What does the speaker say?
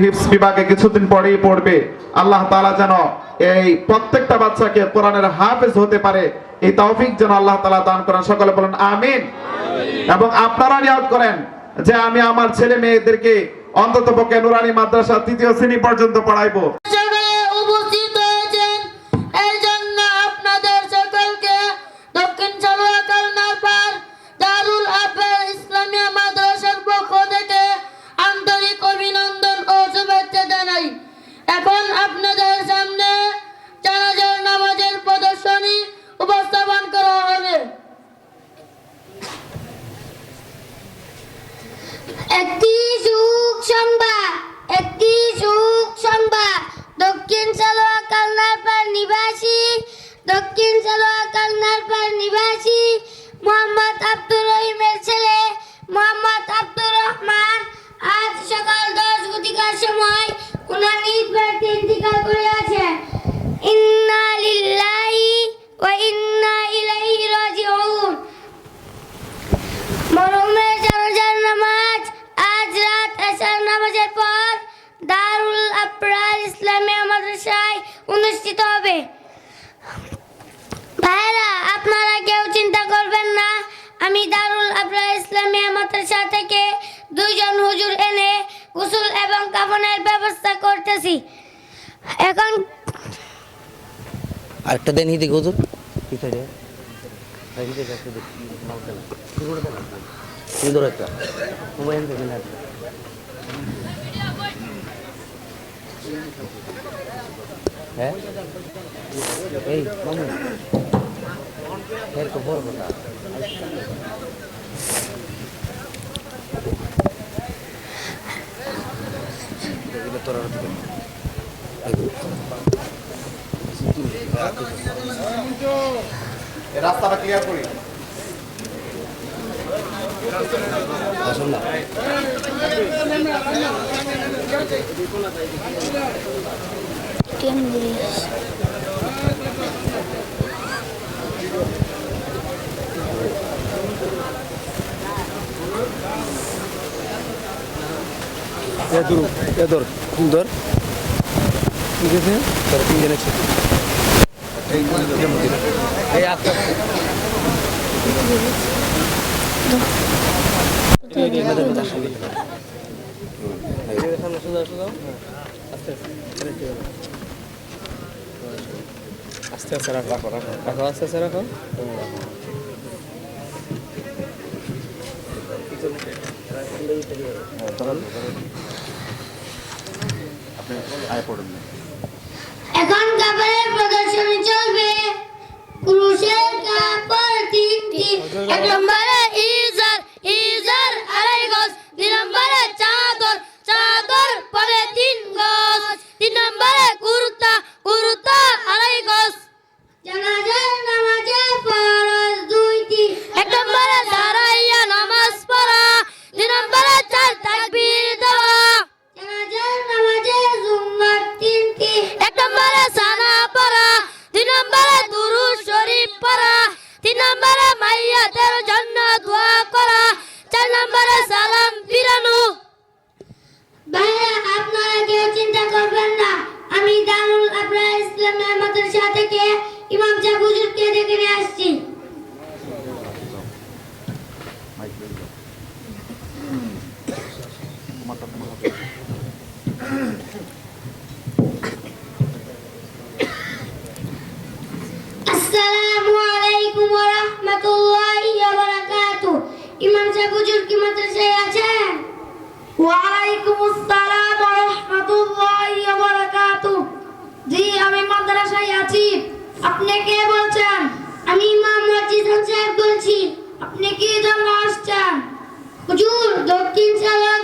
হিফস বিভাগে কিছুদিন পরেই পড়বে। আল্লাহ তালা যেন এই প্রত্যেকটা বাচ্চাকে কোরআনের হাফেজ হতে পারে। এই তৌফিক যেন আল্লাহ তালা দান করেন। সকলে বলেন, আমিন। এবং আপনারা করেন যে আমি আমার ছেলে মেয়েদেরকে অন্তত পক্ষে নুরানি মাদ্রাসা তৃতীয় শ্রেণি পর্যন্ত পড়াইবো। দক্ষিণ সালোয়া কালনারপাড় নিবাসী মোহাম্মদ আব্দুর দুইজন হুজুর এনে গোসল এবং কাফনের ব্যবস্থা করতেছি। এখন আরেকটা দেন হিদি হুজুর। সুন্দর একটা। মোবাইল থেকে হ্যাঁ? এই মামু এর তো বড় কথা এগুলো তোরা রাস্তাটা ক্লিয়ার করি। আসুন না। এদুর এদুর। সুন্দর ঠিক আছে? তোরা এই আচ্ছা আস্তে আস্তে রাখো রাখো রাখো। রাখো আস্তে আস্তে রাখো। এখন কাপড়ের প্রদর্শনী চলবে। ক্রুশের কাপড় তিনটি। এক ইসলামিয়া মাদ্রাসা থেকে ইমাম নিয়ে আসছি। আসসালামু আলাইকুম ওয়া রাহমাতুল্লাহি ওয়া ইমাম কি মাদ্রাসায় আছেন? ওয়ালাইকুম আসসালাম। মাদ্রাসায় আছি আপনি কে বলছেন? আমি ইমাম মসজিদ সাহেব বলছি, আপনি কি জন্য আসছেন? হুজুর, দক্ষিণ সালোয়ার